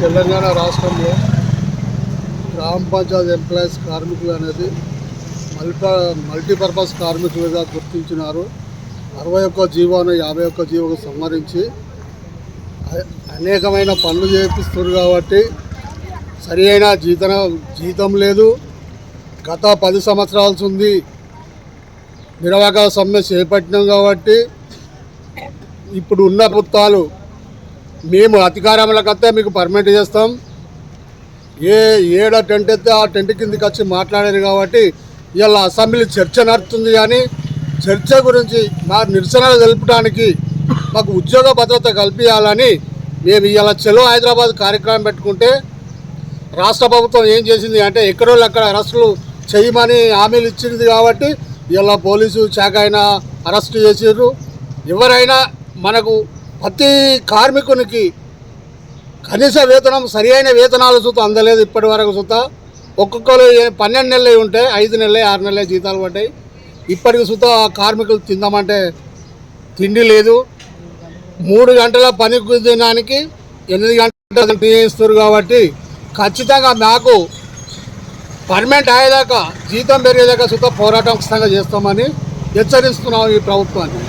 తెలంగాణ రాష్ట్రంలో గ్రామ పంచాయతీ ఎంప్లాయీస్ కార్మికులు అనేది మల్టీ మల్టీపర్పస్ కార్మికులుగా గుర్తించినారు. అరవై ఒక్క జీవోను యాభై ఒక్క జీవోకు సంహరించి అనేకమైన పనులు చేపిస్తున్నారు కాబట్టి సరి అయిన జీతన జీతం లేదు. గత పది సంవత్సరాల ఉంది. నిరవక సమ్మె చేపట్టినాం కాబట్టి ఇప్పుడు ఉన్న ప్రభుత్వాలు మేము అధికారంలోకి వస్తే మీకు పర్మిట్ చేస్తాం. ఏ ఏడ టెంట్ ఎత్తే ఆ టెంట్ కిందకి వచ్చి మాట్లాడారు కాబట్టి ఇవాళ అసెంబ్లీ చర్చ నడుస్తుంది కానీ చర్చ గురించి మా నిరసనలు తెలుపడానికి మాకు ఉద్యోగ భద్రత కల్పించాలని మేము ఇవాళ చెలో హైదరాబాద్ కార్యక్రమం పెట్టుకుంటే రాష్ట్ర ప్రభుత్వం ఏం చేసింది అంటే ఎక్కడో అక్కడ అరెస్టులు చేయమని హామీలు ఇచ్చింది కాబట్టి ఇలా పోలీసు శాఖ అయినా అరెస్ట్ చేసారు ఎవరైనా మనకు ప్రతి కార్మికునికి కనీస వేతనం సరి అయిన వేతనాలు చూత అందలేదు ఇప్పటి వరకు చూత ఒక్కొక్కరు పన్నెండు నెలలు ఉంటాయి ఐదు నెలలు ఆరు నెలలు జీతాలు పడ్డాయి. ఇప్పటికి సుత కార్మికులు తిందామంటే తిండి లేదు. మూడు గంటల పని దినానికి ఎనిమిది గంటల టీ ఇస్తారు కాబట్టి ఖచ్చితంగా మాకు పర్మనెంట్ అయ్యేదాకా జీతం పెరిగేదాకా సుత పోరాటం ఖచ్చితంగా చేస్తామని హెచ్చరిస్తున్నాం ఈ ప్రభుత్వాన్ని.